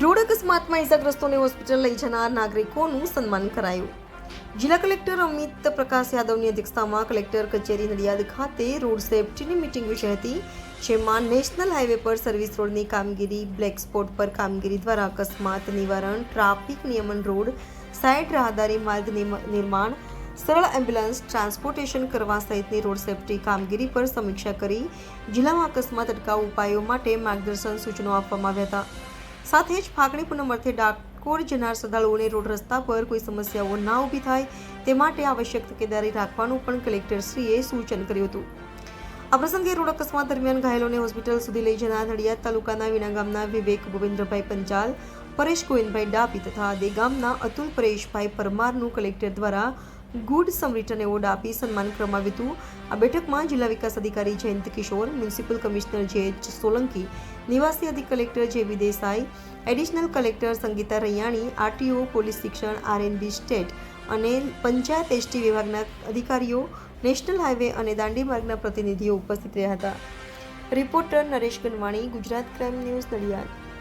Road અકસ્માતમાં ઇજાગ્રસ્તોને hospital લઈ જનાર નાગરિકોનું સન્માન કરાયું. જિલ્લા કલેક્ટર અમિત પ્રકાશ યાદવની અધ્યક્ષતામાં કલેક્ટર કચેરી નડિયાદ ખાતે રોડ સેફટીની મીટિંગ યોજાઈ હતી, જેમાં નેશનલ હાઈવે પર સર્વિસ રોડની કામગીરી, બ્લેક સ્પોટ પર કામગીરી દ્વારા અકસ્માત, નિવારણ, ટ્રાફિક નિયમન રોડ સાઇડ રાહદારી માર્ગ નિર્માણ, સરળ એમ્બ્યુલન્સ, ટ્રાન્સપોર્ટેશન કરવા સહિતની રોડ સેફટી કામગીરી પર સમીક્ષા કરી જિલ્લામાં અકસ્માત અટકાવ ઉપાયો માટે માર્ગદર્શન સૂચનો આપવામાં આવ્યા હતા. સાથે જ ફાગણી પૂનમ અર્થે ડાકોર જનાર શ્રદ્ધાળુઓને રોડ રસ્તા પર કોઈ સમસ્યાઓ ના ઊભી થાય તે માટે આવશ્યક તકેદારી રાખવાનું પણ કલેક્ટરશ્રીએ સૂચન કર્યું હતું. આ પ્રસંગે રોડ અકસ્માત દરમિયાન ઘાયલોને હોસ્પિટલ સુધી લઈ જનાર નડિયાદ તાલુકાના વિના ગામના વિવેક ભૂપેન્દ્રભાઈ પંચાલ પરેશ ગોવિંદભાઈ ડાપી તથા દે ગામના અતુલ પરેશભાઈ પરમારનું કલેક્ટર દ્વારા ગુડ સમ રિટર્ન એવોર્ડ આપી સન્માન કરવામાં આવ્યું હતું. આ બેઠકમાં જિલ્લા વિકાસ અધિકારી Jayant Kishore, municipal commissioner J H Solanki, નિવાસી અધિક collector J વિદેસાઈ additional collector Sangeeta Raiyani, RTO, police શિક્ષણ, આરએનબી સ્ટેટ અને પંચાયત એસટી વિભાગના અધિકારીઓ, નેશનલ હાઈવે અને દાંડી માર્ગના પ્રતિનિધિઓ ઉપસ્થિત રહ્યા હતા. Reporter Naresh Ganwani, Gujarat crime news Nadiad.